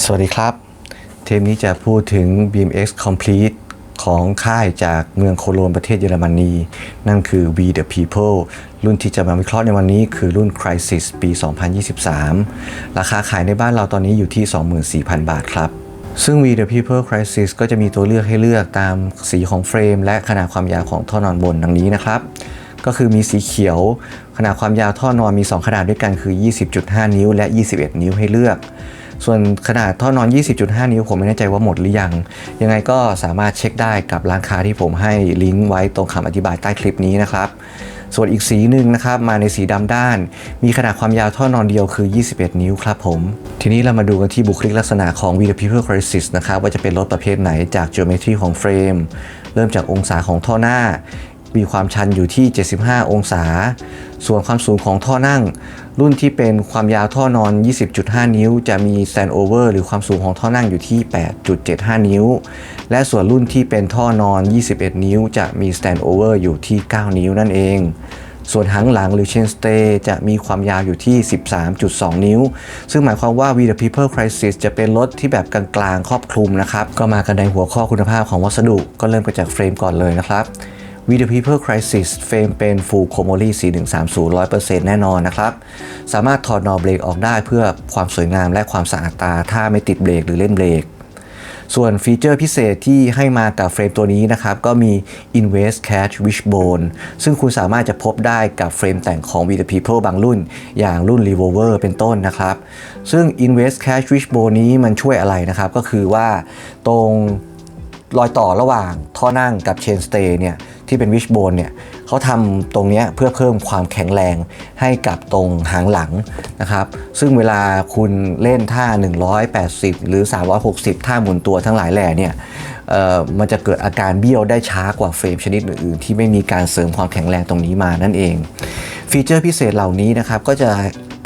สวัสดีครับ เทปนี้จะพูดถึง BMX Complete ของค่ายจากเมืองโคโลนประเทศเยอรมนี นั่นคือ We the People รุ่นที่จะมาวิเคราะห์ในวันนี้คือรุ่น Crisis ปี 2023 ราคาขายในบ้านเราตอนนี้อยู่ที่ 24,000 บาทครับ ซึ่ง We the People Crisis ก็จะมีตัวเลือกให้เลือกตามสีของเฟรม และขนาดความยาวของท่อนอนบนดังนี้นะครับ ก็คือมีสีเขียว ขนาดความยาวท่อนอนมี 2 ขนาดด้วยกันคือ 20.5 นิ้ว และ 21 นิ้วให้เลือก ส่วนขนาดท่อนอน 20.5 นิ้วผมไม่แน่ใจว่าหมดหรือยัง ยังไงก็สามารถเช็คได้กับร้านค้าที่ผมให้ลิงก์ไว้ตรงคำอธิบายใต้คลิปนี้นะครับ ส่วนอีกสีหนึ่งนะครับ มาในสีดำด้าน มีขนาดความยาวท่อนอนเดียวคือ 21 นิ้วครับผม ทีนี้เรามาดูกันที่บุคลิกลักษณะของ v the People Crisis นะครับ ว่าจะเป็นรถประเภทไหนจาก geometry ของเฟรม เริ่มจากองศาของท่อหน้า มีความชันอยู่ที่ 75 องศา ส่วนความสูงของท่อนั่ง รุ่นที่เป็นความยาวท่อนอน 20.5 นิ้ว จะมี stand over หรือความสูงของท่อนั่งอยู่ที่ 8.75 นิ้ว และส่วนรุ่นที่เป็นท่อนอน 21 นิ้ว จะมี stand over อยู่ที่ 9 นิ้วนั่นเอง ส่วนหางหลังหรือ chain stay จะมีความยาวอยู่ที่ 13.2 นิ้ว ซึ่งหมายความว่า We the People Crisis จะเป็นรถที่แบบกลางๆ ครอบคลุมนะครับ ก็มากันในหัวข้อคุณภาพของวัสดุ ก็เริ่มกันจากเฟรมก่อนเลยนะครับ We the People Crisis เฟรมเป็น Full Chromoly 4130 100%แน่นอนนะครับ สามารถถอดนอเบรกออกได้เพื่อความสวยงามและความสะอาดตา ถ้าไม่ติดเบรกหรือเล่นเบรก ส่วนฟีเจอร์พิเศษที่ให้มากับเฟรมตัวนี้นะครับ ก็มี Invest Catch Wishbone ซึ่งคุณสามารถจะพบได้กับเฟรมแต่งของ v the People บางรุ่น อย่างรุ่น Revolver เป็นต้นนะครับ ซึ่ง Invest Catch Wishbone นี้มันช่วยอะไรนะครับ ก็คือว่าตรงรอยต่อระหว่างท่อนั่งกับ Chain Stay เนี่ย ที่เป็น Wishbone เนี่ยเขาทำตรงนี้เพื่อเพิ่มความแข็งแรงให้กับตรงหางหลังนะครับ ซึ่งเวลาคุณเล่นท่า 180 หรือ 360 ท่าหมุนตัวทั้งหลายแหล่เนี่ยมันจะเกิดอาการเบี้ยวได้ช้ากว่าเฟรมชนิดอื่นๆ ที่ไม่มีการเสริมความแข็งแรงตรงนี้มานั่นเอง ฟีเจอร์พิเศษเหล่านี้นะครับก็จะ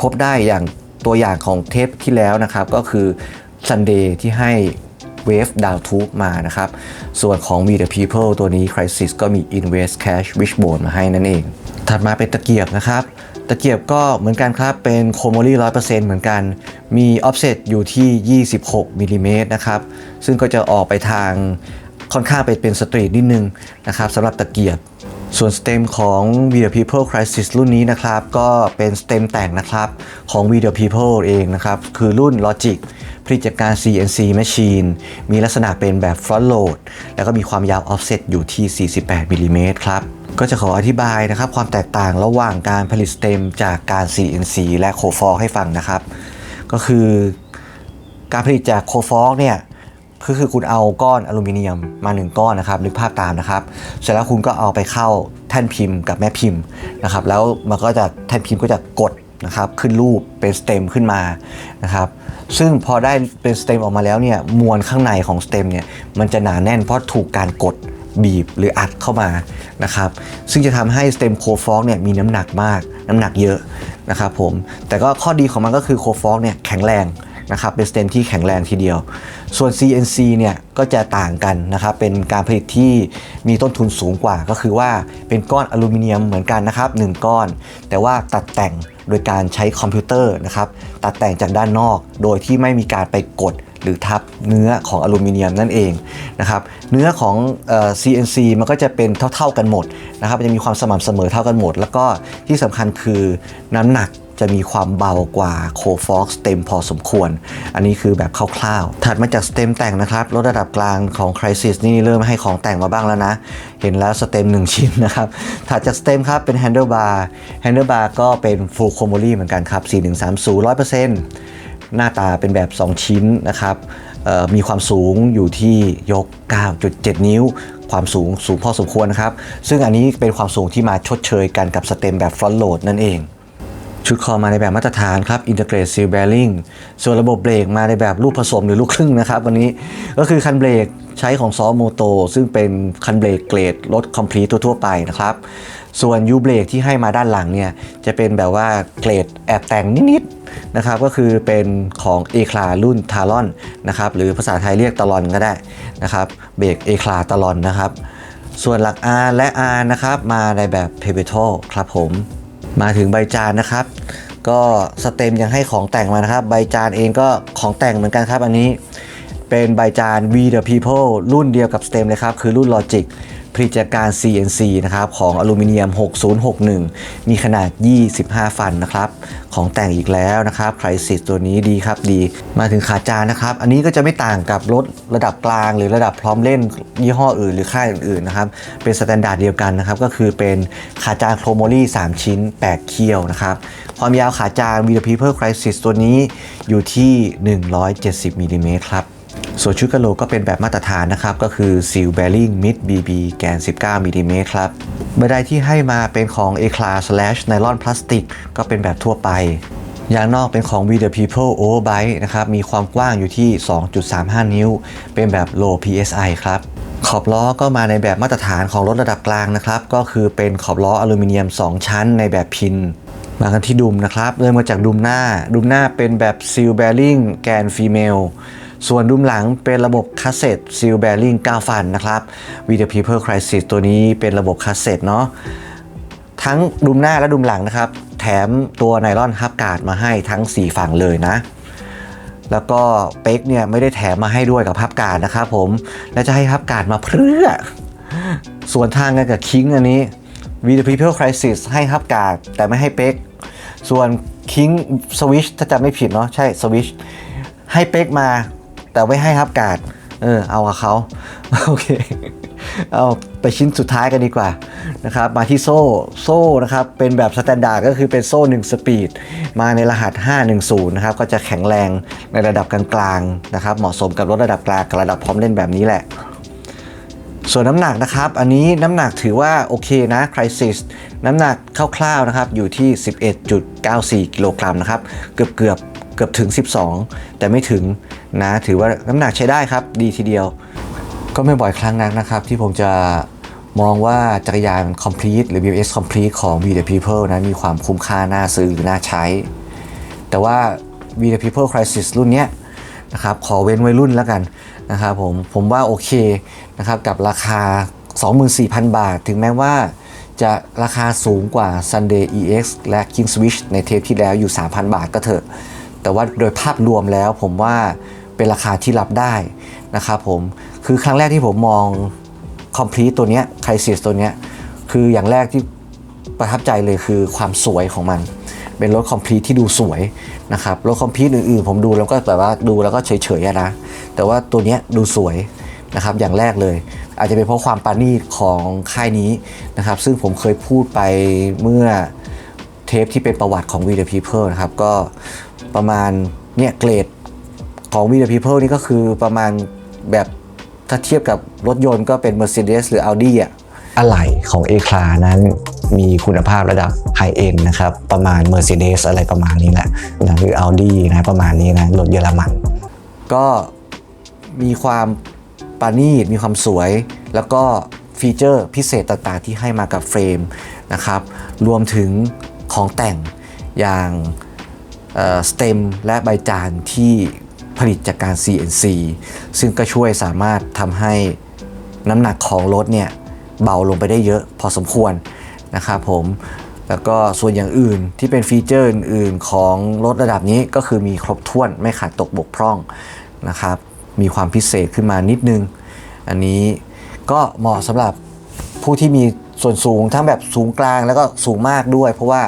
พบได้อย่างตัวอย่างของเทปที่แล้วนะครับก็คือ Sunday ที่ให้ Wave Down Tube มานะครับ ส่วนของ We the People ตัวนี้ Crisis ก็มี Invest Cash Wishbone มาให้นั่นเอง ถัดมาเป็นตะเกียบนะครับ ตะเกียบก็เหมือนกันครับ เป็นโคโมลี่100%เหมือนกัน มี offset อยู่ที่ 26มิลลิเมตรนะครับ ซึ่งก็จะออกไปทางค่อนข้างไปเป็นสตรีทนิดนึงนะครับสำหรับตะเกียบส่วนสเต็มของ We the People Crisis รุ่นนี้นะครับ ก็เป็นสเต็มแต่งนะครับของ We the People เองนะครับ คือรุ่น Logic ผลิตจากการ CNC Machine มีลักษณะเป็นแบบ front load แล้วก็มีความยาว offset อยู่ที่ 48มิลลิเมตรครับก็จะขออธิบายนะครับความแตกต่างระหว่างการผลิตสเต็มจากการ CNC และโคฟอร์ให้ฟังนะครับ ก็คือการผลิตจากโคฟอร์เนี่ยก็คือคุณเอาก้อนอลูมิเนียมมา 1 ก้อนนะครับนึกภาพตามนะครับ เสร็จแล้วคุณก็เอาไปเข้าแท่นพิมพ์กับแม่พิมพ์นะครับ แล้วมันก็จะแท่นพิมพ์ก็จะกด นะครับขึ้นรูปเป็นสเต็มขึ้นมานะครับซึ่งพอได้เป็นสเต็มออกมาแล้วเนี่ยมวลข้างในของสเต็มเนี่ยมันจะหนาแน่นเพราะถูกการกดบีบหรืออัดเข้ามานะครับซึ่งจะทำให้สเต็มโคฟอกเนี่ยมีน้ำหนักมาก น้ำหนักเยอะนะครับผมแต่ก็ข้อดีของมันก็คือโคฟอกเนี่ยแข็งแรงนะครับเป็นสเต็มที่แข็งแรงทีเดียว ส่วน CNC เนี่ยก็จะต่างกันนะครับเป็นการผลิตที่มีต้นทุนสูงกว่า ก็คือว่าเป็นก้อนอลูมิเนียมเหมือนกันนะครับ1ก้อน แต่ว่าตัดแต่ง โดยการใช้คอมพิวเตอร์นะครับตัดแต่งจากด้านนอก โดยที่ไม่มีการไปกดหรือทับเนื้อของอลูมิเนียมนั่นเองนะครับเนื้อของอ CNC มันก็จะเป็นเท่า ๆกันหมดนะครับจะมีความสม่ำเสมอเท่ากันหมด แล้วก็ที่สำคัญคือน้ำหนัก จะมีความเบากว่าโคฟอกสเต็มพอสมควร อันนี้คือแบบคร่าวๆ ถัดมาจากสเต็มแต่งนะครับลดระดับกลางของ Crisis นี่เริ่มให้ของแต่งมาบ้างแล้วนะ เห็นแล้วสเต็ม1 ชิ้นนะครับ ถัดจากสเต็มครับเป็น Handlebar Handlebar ก็เป็น Full c h r o m o l y เหมือนกันครับ 4130 100%หน้าตาเป็นแบบ 2 ชิ้นนะครับมีความสูงอยู่ที่ยก 9.7 นิ้ว ความสูงสูงพอสมควรนะครับ ซึ่งอันนี้เป็นความสูงที่มาชดเชยกันกับสเต็มแบบ front load นั่นเอง ชุดคอมาในแบบมาตรฐานครับ Integrate Seal Bearing ส่วนระบบเบรกมาในแบบลูกผสมหรือลูกครึ่งนะครับ วันนี้ก็คือคันเบรกใช้ของซอโมโตซึ่งเป็นคันเบรกเกรดรถคอมพลีททั่ว ๆ ไปนะครับ ส่วนยูเบรกที่ให้มาด้านหลังเนี่ย จะเป็นแบบว่าเกรดแอบแต่งนิด ๆ นะครับ ก็คือเป็นของ a อคลารุ่นทารอนนะครับ หรือภาษาไทยเรียกตลอนก็ได้นะครับเบรก a อคลาตลอนนะครับส่วนหลัก R และ R นะครับ มาในแบบ p e v e t a l ครับผม มาถึงใบจานนะครับ ก็สเต็มยังให้ของแต่งมานะครับ ใบจานเองก็ของแต่งเหมือนกันครับอันนี้ เป็นใบจาน V the People รุ่นเดียวกับสเต็มเลยครับ คือรุ่น Logic ผลิตจากการ CNC นะครับของอลูมิเนียม 6061 มีขนาด 25 ฟันนะครับของแต่งอีกแล้วนะครับไครซิสตัวนี้ดีครับดี มาถึงขาจานนะครับ อันนี้ก็จะไม่ต่างกับรถระดับกลางหรือระดับพร้อมเล่นยี่ห้ออื่นหรือค่ายอื่นๆนะครับเป็นสแตนดาร์ดเดียวกันนะครับก็คือเป็นขาจานโครโมลี่ 3 ชิ้น 8 เคี่ยวนะครับความยาวขาจาน v the People Crisis ตัวนี้อยู่ที่ 170มิลลิเมตรครับ ส่วนชุดกะโหลกก็เป็นแบบมาตรฐานนะครับ ก็คือ Seal Bearing Mid BB แกน 19มิลลิเมตรครับบันไดที่ให้มาเป็นของ A Class Slash Nylon Plastic ก็เป็นแบบทั่วไปยางนอกเป็นของ We the People Overbite นะครับ มีความกว้างอยู่ที่ 2.35 นิ้ว เป็นแบบ Low PSI ครับ ขอบล้อก็มาในแบบมาตรฐานของรถระดับกลางนะครับ ก็คือเป็นขอบล้ออลูมิเนียม 2 ชั้นในแบบพิน มากันที่ดุมนะครับ เริ่มมาจากดุมหน้า ดุมหน้าเป็นแบบ Seal Bearing แกนฟีเมล ส่วนดุมหลังเป็นระบบคาสเซ็ต Seal Bearing 9ฟันนะครับ We the People Crisis ตัวนี้เป็นระบบคาสเซ็ตเนาะทั้งดุมหน้าและดุมหลังนะครับ แถมตัวไนลอนฮับการ์ดมาให้ทั้ง 4 ฝั่งเลยนะ แล้วก็เป๊กเนี่ยไม่ได้แถมมาให้ด้วยกับฮับการ์ดนะครับผม แล้วจะให้ฮับการ์ดมาเพื่อ ส่วนทางกันกับคิงอันนี้ v the People Crisis ให้ฮับการ์ดแต่ไม่ให้เป๊กส่วนคิงสวิชถ้าจำไม่ผิดเนาะใช่สวิชให้เป๊กมา แต่ไม่ให้ฮับการ์ดเออเอากับเขาโอเคเอาไปชิ้นสุดท้ายกันดีกว่านะครับมาที่โซ่โซ่นะครับเป็นแบบสแตนดาร์ดก็คือเป็นโซ่ 1 สปีด มาในรหัส 510 นะครับก็จะแข็งแรงในระดับกลางๆนะครับเหมาะสมกับรถระดับกลางกับระดับพร้อมเล่นแบบนี้แหละ ส่วนน้ำหนักนะครับ อันนี้น้ำหนักถือว่าโอเคนะ Crisis น้ำหนักคร่าวๆนะครับอยู่ที่ 11.94 กิโลกรัมนะครับเกือบเกือบ เกือบถึง 12 แต่ไม่ถึงนะถือว่าน้ำหนักใช้ได้ครับ ดีทีเดียว ก็ไม่บ่อยครั้งนักนะครับ ที่ผมจะมองว่าจักรยาน Complete หรือ BMX Complete ของ We the People นะมีความคุ้มค่าน่าซื้อหรือน่าใช้ แต่ว่า We the People Crisis รุ่นนี้นะครับขอเว้นไว้รุ่นแล้วกันนะครับผมผมว่าโอเคนะครับกับราคา 24,000 บาท ถึงแม้ว่าจะราคาสูงกว่า Sunday EX และ King Switch ในเทปที่แล้วอยู่ 3,000 บาทก็เถอะ แต่ว่าโดยภาพรวมแล้วผมว่าเป็นราคาที่รับได้นะครับผมคือครั้งแรกที่ผมมอง Complete ตัวเนี้ย Crisis ตัวเนี้ยคืออย่างแรกที่ประทับใจเลยคือความสวยของมัน เป็นรถ Complete ที่ดูสวยนะครับรถ Complete อื่นๆ ผมดูแล้วก็แบบว่าดูแล้วก็เฉยๆนะแต่ว่าตัวเนี้ยดูสวยนะครับอย่างแรกเลย อาจจะเป็นเพราะความปาณีตของค่ายนี้นะครับซึ่งผมเคยพูดไปเมื่อเทปที่เป็นประวัติของ We the People นะครับก็ ประมาณเนี่ยเกรดของ We the People นี่ก็คือประมาณแบบถ้าเทียบกับรถยนต์ก็เป็น Mercedes หรือ Audi อะอะไหล่ของ A c l a นั้นมีคุณภาพระดับ High End นะครับ ประมาณ Mercedes อะไรประมาณนี้แหละนะหรือ Audi นะประมาณนี้นะรถเยอรมัน ก็มีความปราณีตมีความสวย แล้วก็ฟีเจอร์พิเศษต่างๆที่ให้มากับเฟรมนะครับ รวมถึงของแต่งอย่าง สเต็มและใบจานที่ผลิตจากการ CNC ซึ่งก็ช่วยสามารถทำให้น้ำหนักของรถเนี่ยเบาลงไปได้เยอะพอสมควรนะครับผมแล้วก็ส่วนอย่างอื่นที่เป็นฟีเจอร์อื่นๆของรถระดับนี้ก็คือมีครบถ้วนไม่ขาดตกบกพร่องนะครับมีความพิเศษขึ้นมานิดนึง อันนี้ก็เหมาะสำหรับผู้ที่มี ส่วนสูงทั้งแบบสูงกลางแล้วก็สูงมากด้วย เพราะว่า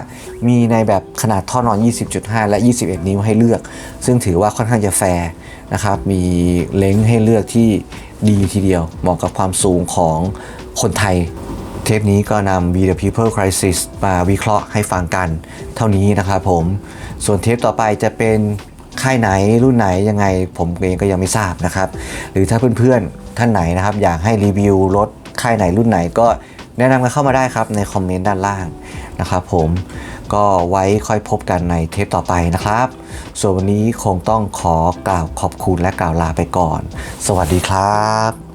มีในแบบขนาดท่อนอน 20.5 และ 21 นิ้วให้เลือก ซึ่งถือว่าค่อนข้างจะแฟร์นะครับ มีเล้งให้เลือกที่ดีทีเดียว เหมาะกับความสูงของคนไทย เทปนี้ก็นำ We the People Crisis มาวิเคราะห์ให้ฟังกัน เท่านี้นะครับผม ส่วนเทปต่อไปจะเป็นค่ายไหนรุ่นไหนยังไงผมเองก็ยังไม่ทราบนะครับ หรือถ้าเพื่อนๆท่านไหนนะครับ อยากให้รีวิวรถค่ายไหนรุ่นไหนก็ แนะนำกันเข้ามาได้ครับในคอมเมนต์ด้านล่างนะครับผมก็ไว้ค่อยพบกันในเทปต่อไปนะครับ ส่วนวันนี้คงต้องขอกล่าวขอบคุณและกล่าวลาไปก่อน สวัสดีครับ